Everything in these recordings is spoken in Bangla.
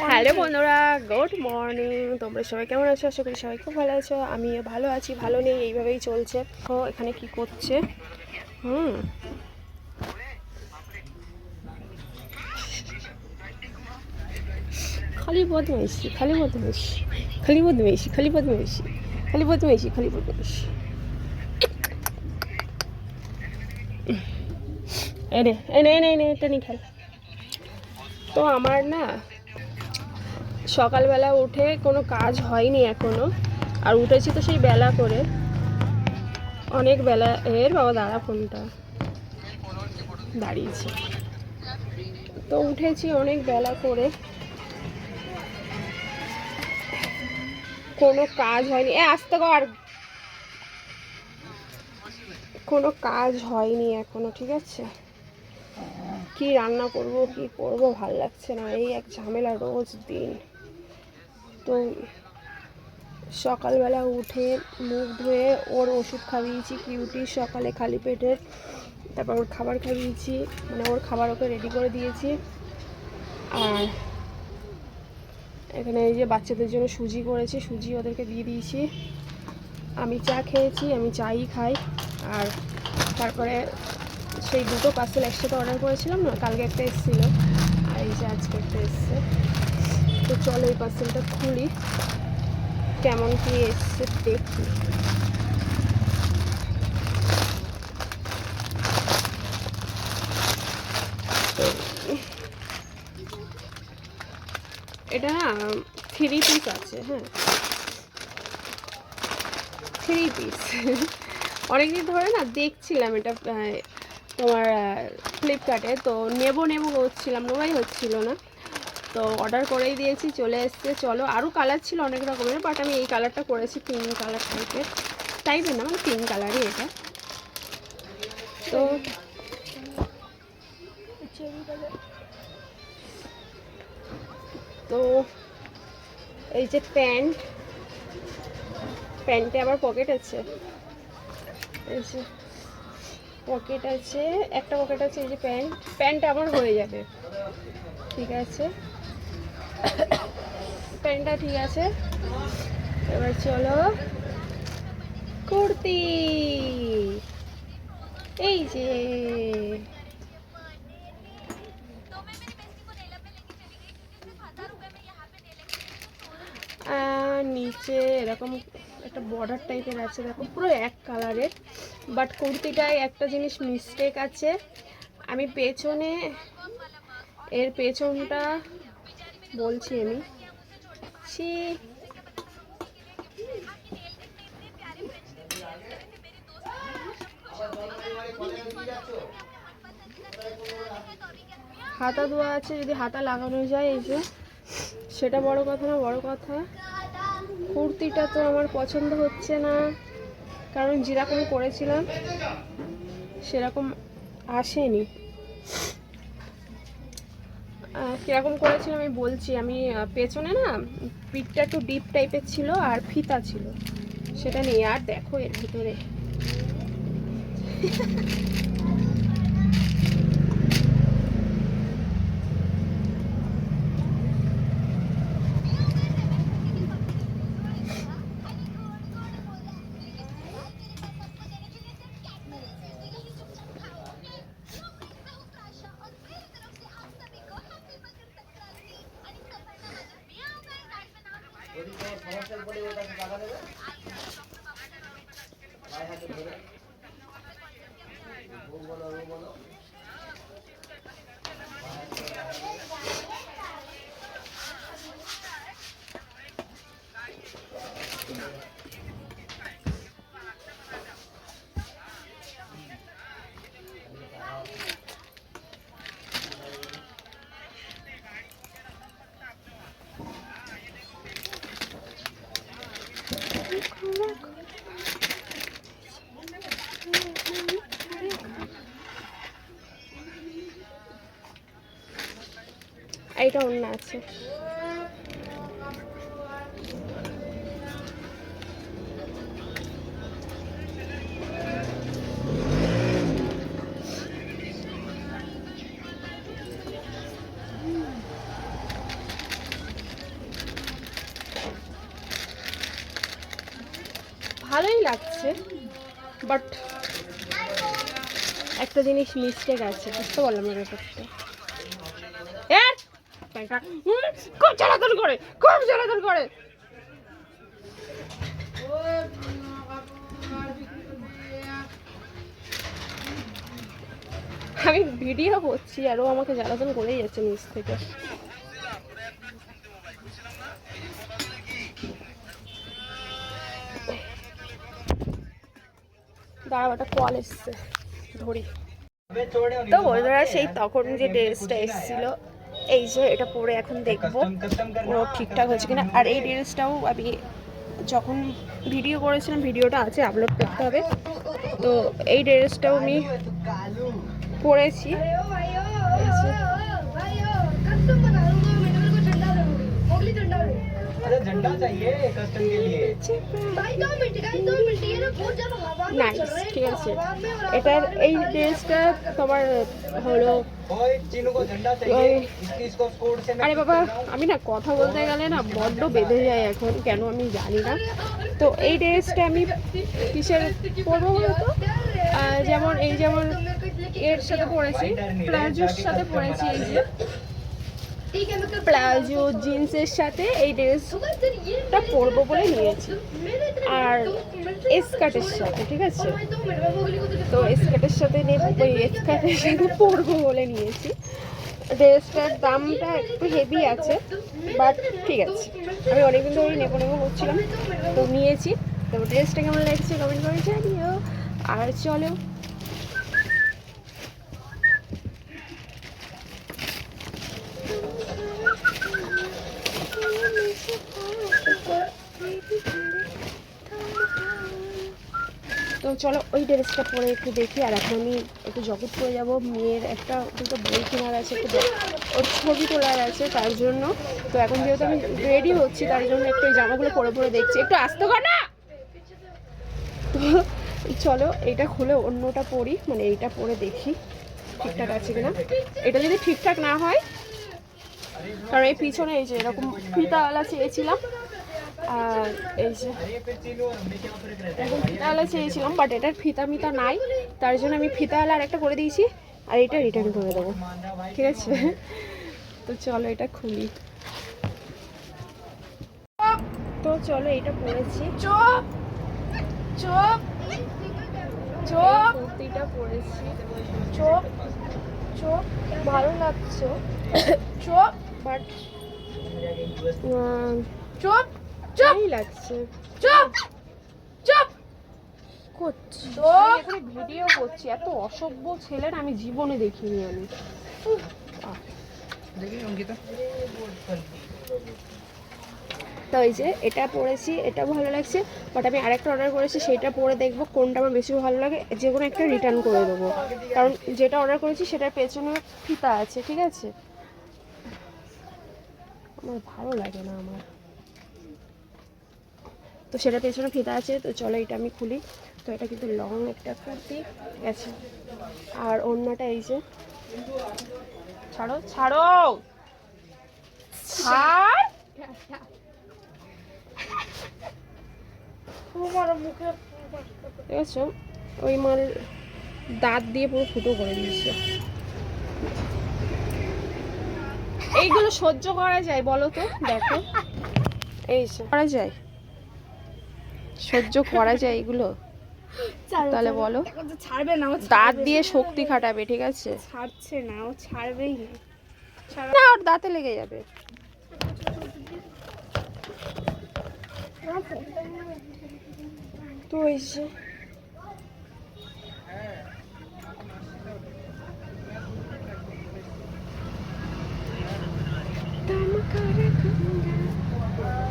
হ্যালো বন্ধুরা গুড মর্নিং তোমরা সবাই কেমন আছো? আশা করি সবাই খুব ভালো আছো। আমি ভালো আছি ভালো নেই এইভাবেই চলছে। ও এখানে কি করছে? হুম। খালি বদমাইশি খালি বদমাইশি খালি বদমাইশি খালি বদমাইশি খালি বদমাইশি খালি বদমাইশি। এনে এনে এনে এনে এটা নিয়ে খেল। তো আমার না সকালবেলা উঠে কোনো কাজ হয়নি এখনও। আর উঠেছি তো সেই বেলা করে। অনেক বেলা এর বাবা দাঁড়া ফোনটা দাঁড়িয়েছে। তো উঠেছি অনেক বেলা করে। কোনো কাজ হয়নি। এ, আসতে কর। কোনো কাজ হয়নি এখনও, ঠিক আছে? কি রান্না করব, কি করব, ভালো লাগছে না। এই এক ঝামেলা রোজ দিন। তো সকালবেলা উঠে মুখ ধুয়ে ওর ওষুধ খাইয়েছি, কিউটি, সকালে খালি পেটের। তারপর ওর খাবার খাইয়েছি মানে ওর খাবার ওকে রেডি করে দিয়েছি। আর এখানে এই যে বাচ্চাদের জন্য সুজি করেছি, সুজি ওদেরকে দিয়ে দিয়েছি। আমি চা খেয়েছি, আমি চাই খাই। আর তারপরে সেই দুটো পার্সেল একসাথে অর্ডার করেছিলাম না, কালকে একটা এসেছিল। আর এই যে আজকে একটা এসছে। তো চলো এই পার্সেলটা খুলি। কেমন কি এসছে দেখি। এটা না থ্রি পিস আছে হ্যাঁ। থ্রি পিস অনেকদিন ধরে না দেখছিলাম এটা তোমার ফ্লিপকার্টে তো নেব, নেব করছিলাম নেওয়াই হচ্ছিল না। তো অর্ডার করেই দিয়েছি, চলে এসছে। চলো, আরও কালার ছিল অনেক রকমের বাট আমি এই কালারটা করেছি পিঙ্ক কালার টাইপের টাইপের না মানে পিঙ্ক কালারই এটা। তো তো এই যে প্যান্ট প্যান্টে আবার পকেট আছে। পকেট আছে, একটা পকেট আছে এই যে প্যান্ট প্যান্ট আমার হয়ে যাবে। ঠিক আছে? প্যান্টটা ঠিক আছে। এবার চলো। কুর্তি। এই যে। নিচে এরকম একটা বর্ডার টাইপের আছে, দেখো, পুরো এক কালারের বাট কুর্তিটায় একটা জিনিস মিস্টেক আছে। আমি পেছনে, এর পেছনটা বলছি আমি। ছি হাতা দেওয়া আছে, যদি হাতা লাগানো যায়, এই যে। সেটা বড় কথা না, বড় কথা। কুর্তিটা তো আমার পছন্দ হচ্ছে না। কারণ যেরকম করেছিলাম সেরকম আসেনি। কীরকম করেছিলাম আমি বলছি। আমি পেছনে না পিঠটা একটু ডিপ টাইপের ছিল আর ফিতা ছিল। সেটা নেই আর দেখো এর ভিতরে। যদি কোনো সমস্যার Thank you. এটা অন্য আছে। ভালোই লাগছে বাট একটা জিনিস মিস্টেক আছে বুঝতে পারলাম না ব্যাপারটা। খুব করে খুব করে। আমি ভিডিও করছি আর আমাকে জ্বালাতন করেই যাচ্ছে নিচ থেকে। কল ধরি। তো বন্ধুরা, সেই তখন যে ড্রেসটা এসেছিল এই যে এটা পরে এখন দেখবো ও ঠিকঠাক হয়েছে কিনা আর এই ড্রেসটাও আমি যখন ভিডিও করেছিলাম ভিডিওটা আছে আপলোড করতে হবে তো এই ড্রেসটাও আমি পরেছি भाइयों भाइयों भाइयों कस्टम बना दूंगा मैं मेरे को झंडा दे मोगली झंडा दे अरे झंडा चाहिए कस्टम के लिए भाई दो मिनट गाइस दो मिनट ये ना बहुत ज्यादा हवा में নাইস ঠিক আছে। এটার এই ড্রেসটা তোমার হলো আরে বাবা, আমি না কথা বলতে গেলে না বড্ড বেঁধে যায় এখন, কেন আমি জানি না। তো এই ড্রেসটা আমি কিসের পরবো বলতো? যেমন, এই যেমন এর সাথে পরেছি, প্লাজোর সাথে পরেছি এই যে। প্লাজো, জিন্সের সাথে এই ড্রেসটা পরবো বলে নিয়েছি। আর স্কার্টের সাথে, ঠিক আছে? তো স্কার্টের সাথে নেব, ওই স্কার্টের সাথে পরবো বলে নিয়েছি। ড্রেসটার দামটা একটু হেভি আছে বাট ঠিক আছে। আমি অনেকদিন ধরে নেব নেব করছিলাম, তো নিয়েছি। তো ড্রেসটা কেমন লাগছে? কমেন্ট করে জানিও। আর চলো। তো চলো ওই ড্রেসটা পরে একটু দেখি, আর এখন আমি একটু জগৎপুরে যাব। মেয়ের একটা দুটো বই কেনার আছে, একটু ওর ছবি তোলার আছে তার জন্য। তো এখন যেহেতু আমি রেডি হচ্ছি, তার জন্য একটু এই জামাগুলো পরে পরে দেখছি। একটু আসতে না! তো চলো এটা খুলে অন্যটা পরি মানে এইটা পরে দেখি ঠিকঠাক আছে কিনা। এটা যদি ঠিকঠাক না হয়, কারণ এই পিছনে এই যে এরকম ফিতাওয়ালা চেয়েছিলাম আর এই যে। চেয়েছিলাম বাট এটার ফিতা মিতা নাই। তার জন্য আমি ফিতাওয়ালা আর একটা করে দিয়েছি আর এটা রিটার্ন করে দেবো। ঠিক আছে? তো চলো এটা খুলি। তো চলো এটা পড়েছি চোপ! চোপ! চোপ! কুর্তিটা পরেছি। চোপ! চোপ! ভালো লাগছে। চোপ! বাট চোপ! চুপ! লাগছে। চুপ! চুপ! করছি করে ভিডিও করছি এত অসভ্য ছেলে না আমি জীবনে দেখিনি আমি। দেখি তো ওই যে এটা পরেছি এটা ভালো লাগছে বাট আমি আরেকটা অর্ডার করেছি সেটা পরে দেখব কোনটা আমার বেশি ভালো লাগে যে কোনো একটা রিটার্ন করে দেবো। কারণ যেটা অর্ডার করেছি সেটার পেছনে ফিতা আছে ঠিক আছে? আমার ভালো লাগে না আমার। তো সেটার পেছনে ফিতা আছে তো চলো এটা আমি খুলি। তো এটা কিন্তু লং একটা কুর্তি গেছে। আর অন্যটা এই যে ছাড়ো ছাড়ো! ছাড়! ঠিক আছে ওই মাল দাঁত দিয়ে পুরো ফুটো করে দিয়েছে। এইগুলো সহ্য করা যায় বলো তো দেখো। এই করা যায়? সহ্য করা যায় এগুলো? তাহলে বলো। ছাড়বে না দাঁত দিয়ে শক্তি খাটাবে ঠিক আছে? ছাড়ছে না ও ছাড়বেই না। ওর দাঁতে লেগে যাবে। তো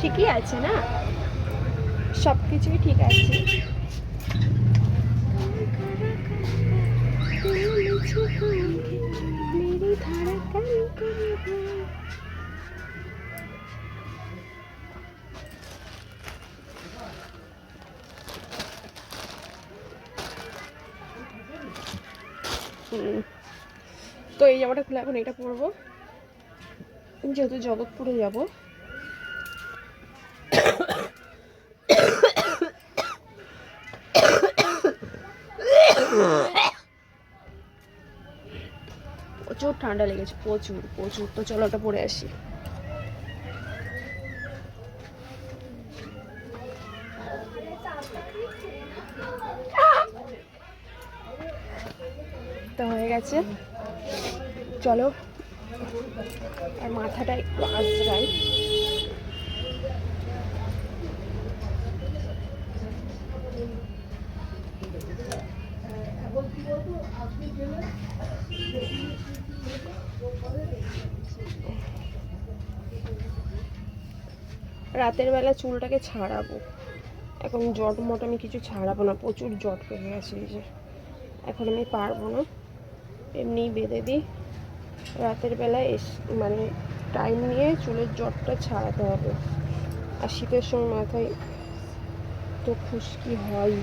ঠিকই আছে না? সব কিছুই ঠিক আছে। তো এই জামাটা খুলে এখন এটা পরবো। যেহেতু জগৎপুরে যাব। ঠান্ডা লেগেছে প্রচুর প্রচুর। তো চলো ওটা পরে আসি। তো হয়ে গেছে। চলো। আর মাথাটা একটু আঁচড়াই। রাতের বেলা চুলটাকে ছাড়াবো। এখন জট মট আমি কিছু ছাড়াবো না, প্রচুর জট পেকে গেছে যে। এখন আমি পারব না। এমনি বেঁধে দিই। রাতের বেলায় এস মানে টাইম নিয়ে চুলের জটটা ছাড়াতে হবে। আর শীতের সময় মাথায় তো খুশকি হয়।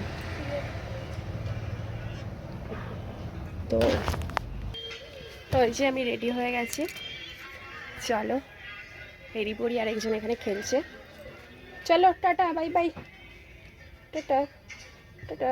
তো এই যে আমি রেডি হয়ে গেছি। চলো হেরি পরি আর একজন এখানে খেলছে। চলো tata bye bye tata tata